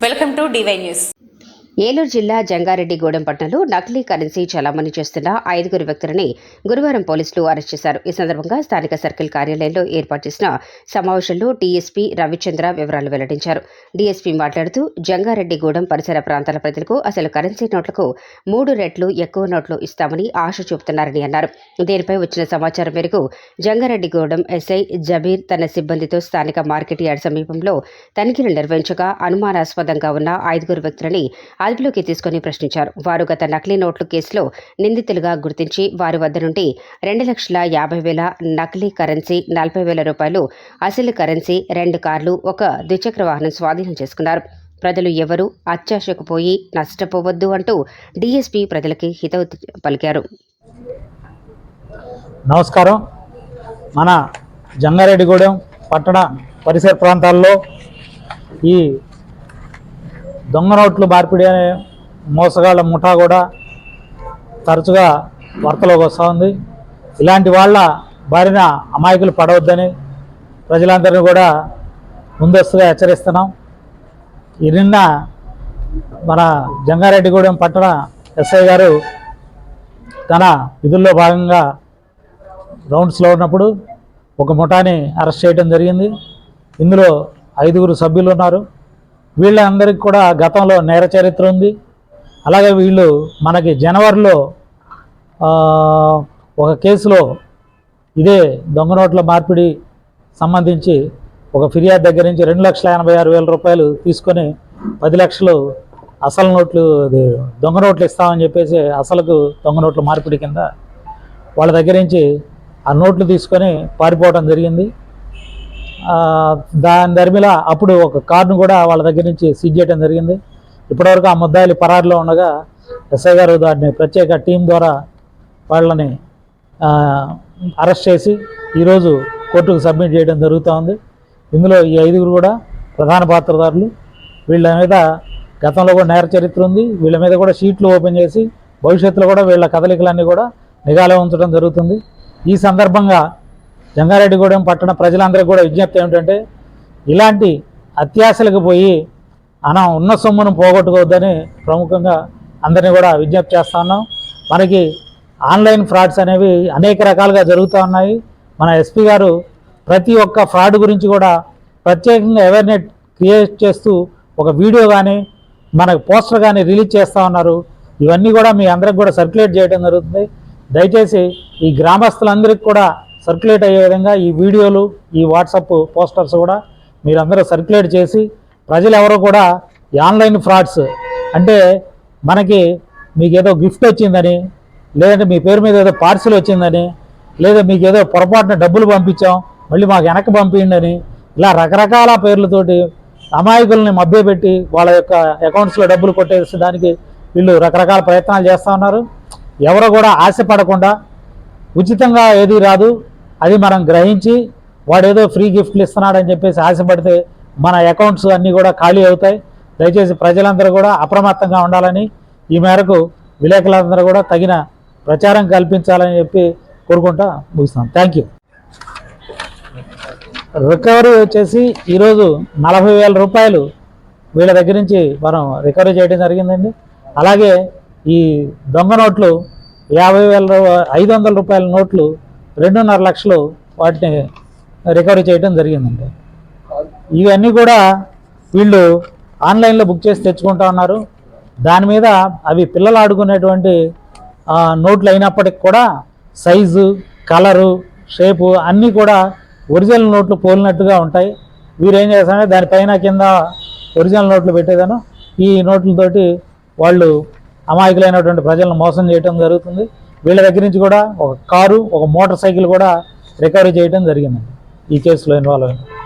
Welcome to DY news Eluru జిల్లా జంగారెడ్డిగూడెం పట్టణంలో నకిలీ కరెన్సీ చలామణి చేస్తున్న ఐదుగురు వ్యక్తులని గురువారం పోలీసులు అరెస్ట్ చేశారు. ఈ సందర్భంగా స్థానిక సర్కిల్ కార్యాలయంలో ఏర్పాటు చేసిన సమావేశంలో డీఎస్పీ రవిచంద్ర వివరాలు వెల్లడించారు. డీఎస్పీ మాట్లాడుతూ జంగారెడ్డిగూడెం పరిసర ప్రాంతాల ప్రజలకు అసలు కరెన్సీ నోట్లకు మూడు రెట్లు ఎక్కువ నోట్లు ఇస్తామని ఆశ చూపుతున్నారని అన్నారు. దీనిపై వచ్చిన సమాచారం మేరకు జంగారెడ్డిగూడెం ఎస్ఐ జబీర్ తన సిబ్బందితో స్థానిక మార్కెట్ యార్డ్ సమీపంలో తనిఖీలు నిర్వహించగా అనుమానాస్పదంగా ఉన్న ఐదుగురు వ్యక్తులని అదుపులోకి తీసుకుని ప్రశ్నించారు. వారు గత నకిలీ నోట్ల కేసులో నిందితులుగా గుర్తించి వారి వద్ద నుండి రెండు లక్షల యాభై వేల నకిలీ కరెన్సీ నలభై వేల రూపాయలు అసలు కరెన్సీ రెండు కార్లు ఒక ద్విచక్ర వాహనం స్వాధీనం చేసుకున్నారు. ప్రజలు ఎవరూ? అత్యాశకు పోయి నష్టపోవద్దు అంటూ డీఎస్పీ ప్రజలకి హితవు పలికారు. నమస్కారం. మన జంగారెడ్డిగూడెం పట్టణ పరిసర ప్రాంతాల్లో ఈ దొంగ నోట్లు మార్పిడి అనే మోసగాళ్ళ ముఠా కూడా తరచుగా వార్తలోకి వస్తూ ఉంది. ఇలాంటి వాళ్ళ బారిన అమాయకులు పడవద్దని ప్రజలందరినీ కూడా ముందస్తుగా హెచ్చరిస్తున్నాం. ఈ నిన్న మన జంగారెడ్డిగూడెం పట్టణ ఎస్ఐ గారు తన విధుల్లో భాగంగా రౌండ్స్లో ఉన్నప్పుడు ఒక ముఠాని అరెస్ట్ చేయడం జరిగింది. ఇందులో ఐదుగురు సభ్యులు ఉన్నారు. వీళ్ళందరికీ కూడా గతంలో నేర చరిత్ర ఉంది. అలాగే వీళ్ళు మనకి జనవరిలో ఒక కేసులో ఇదే దొంగ నోట్ల మార్పిడి సంబంధించి ఒక ఫిర్యాదు దగ్గర నుంచి రెండు లక్షల ఎనభై ఆరు వేల రూపాయలు తీసుకొని పది లక్షలు అసలు నోట్లు దొంగ నోట్లు ఇస్తామని చెప్పేసి అసలుకు దొంగ నోట్ల మార్పిడి కింద వాళ్ళ దగ్గర నుంచి ఆ నోట్లు తీసుకొని పారిపోవడం జరిగింది. దాని ధర్మిల అప్పుడు ఒక కార్డును కూడా వాళ్ళ దగ్గర నుంచి సీజ్ చేయడం జరిగింది. ఇప్పటివరకు ఆ ముద్దాయిలు పరారులో ఉండగా ఎస్ఐ గారు దాన్ని ప్రత్యేక టీం ద్వారా వాళ్ళని అరెస్ట్ చేసి ఈరోజు కోర్టుకు సబ్మిట్ చేయడం జరుగుతూ ఉంది. ఇందులో ఈ ఐదుగురు కూడా ప్రధాన పాత్రదారులు. వీళ్ళ మీద గతంలో కూడా నేర చరిత్ర ఉంది. వీళ్ళ మీద కూడా షీట్లు ఓపెన్ చేసి భవిష్యత్తులో కూడా వీళ్ళ కదలికలన్నీ కూడా నిఘాలో ఉంచడం జరుగుతుంది. ఈ సందర్భంగా జంగారెడ్డిగూడెం పట్టణ ప్రజలందరికీ కూడా విజ్ఞప్తి ఏమిటంటే ఇలాంటి అత్యాశలకు పోయి మనం ఉన్న సొమ్మును పోగొట్టుకోవద్దని ప్రముఖంగా అందరినీ కూడా విజ్ఞప్తి చేస్తా ఉన్నాం. మనకి ఆన్లైన్ ఫ్రాడ్స్ అనేవి అనేక రకాలుగా జరుగుతూ ఉన్నాయి. మన ఎస్పీ గారు ప్రతి ఒక్క ఫ్రాడ్ గురించి కూడా ప్రత్యేకంగా అవేర్నెస్ క్రియేట్ చేస్తూ ఒక వీడియో కానీ మనకు పోస్టర్ కానీ రిలీజ్ చేస్తూ ఉన్నారు. ఇవన్నీ కూడా మీ అందరికి కూడా సర్క్యులేట్ చేయడం జరుగుతుంది. దయచేసి ఈ గ్రామస్తులందరికీ కూడా సర్క్యులేట్ అయ్యే విధంగా ఈ వీడియోలు ఈ వాట్సాప్ పోస్టర్స్ కూడా మీరందరూ సర్క్యులేట్ చేసి ప్రజలు ఎవరు కూడా ఆన్లైన్ ఫ్రాడ్స్ అంటే మనకి మీకు ఏదో గిఫ్ట్ వచ్చిందని లేదంటే మీ పేరు మీద ఏదో పార్సిల్ వచ్చిందని లేదా మీకు ఏదో పొరపాటున డబ్బులు పంపించాం మళ్ళీ మాకు వెనక్కి పంపించండి ఇలా రకరకాల పేర్లతోటి అమాయకుల్ని మభ్యపెట్టి వాళ్ళ యొక్క అకౌంట్స్లో డబ్బులు కొట్టేసి దానికి వీళ్ళు రకరకాల ప్రయత్నాలు చేస్తూ ఉన్నారు. ఎవరు కూడా ఆశపడకుండా ఉచితంగా ఏది రాదు. అది మనం గ్రహించి వాడు ఏదో ఫ్రీ గిఫ్ట్లు ఇస్తున్నాడని చెప్పేసి ఆశపడితే మన అకౌంట్స్ అన్నీ కూడా ఖాళీ అవుతాయి. దయచేసి ప్రజలందరూ కూడా అప్రమత్తంగా ఉండాలని ఈ మేరకు విలేకరులందరూ కూడా తగిన ప్రచారం కల్పించాలని చెప్పి కోరుకుంటా ముగిస్తాం థ్యాంక్ యూ. రికవరీ వచ్చేసి ఈరోజు నలభై వేల రూపాయలు వీళ్ళ దగ్గర నుంచి మనం రికవరీ చేయడం జరిగిందండి. అలాగే ఈ దొంగ నోట్లు యాభై వేల ఐదు వందల రూపాయల నోట్లు రెండున్నర లక్షలు వాటిని రికవరీ చేయడం జరిగిందండి. ఇవన్నీ కూడా వీళ్ళు ఆన్లైన్లో బుక్ చేసి తెచ్చుకుంటా ఉన్నారు. దాని మీద అవి పిల్లలు ఆడుకునేటువంటి నోట్లు అయినప్పటికి కూడా సైజు కలరు షేపు అన్నీ కూడా ఒరిజినల్ నోట్లు పోలినట్టుగా ఉంటాయి. వీరు ఏం చేస్తారంటే దానిపైన కింద ఒరిజినల్ నోట్లు పెట్టేదాను ఈ నోట్లతోటి వాళ్ళు అమాయకులైనటువంటి ప్రజలను మోసం చేయడం జరుగుతుంది. వీళ్ళ దగ్గర నుంచి కూడా ఒక కారు ఒక మోటార్ సైకిల్ కూడా రికవరీ చేయడం జరిగిందండి. ఈ కేసులో ఇన్వాల్వ్ అయింది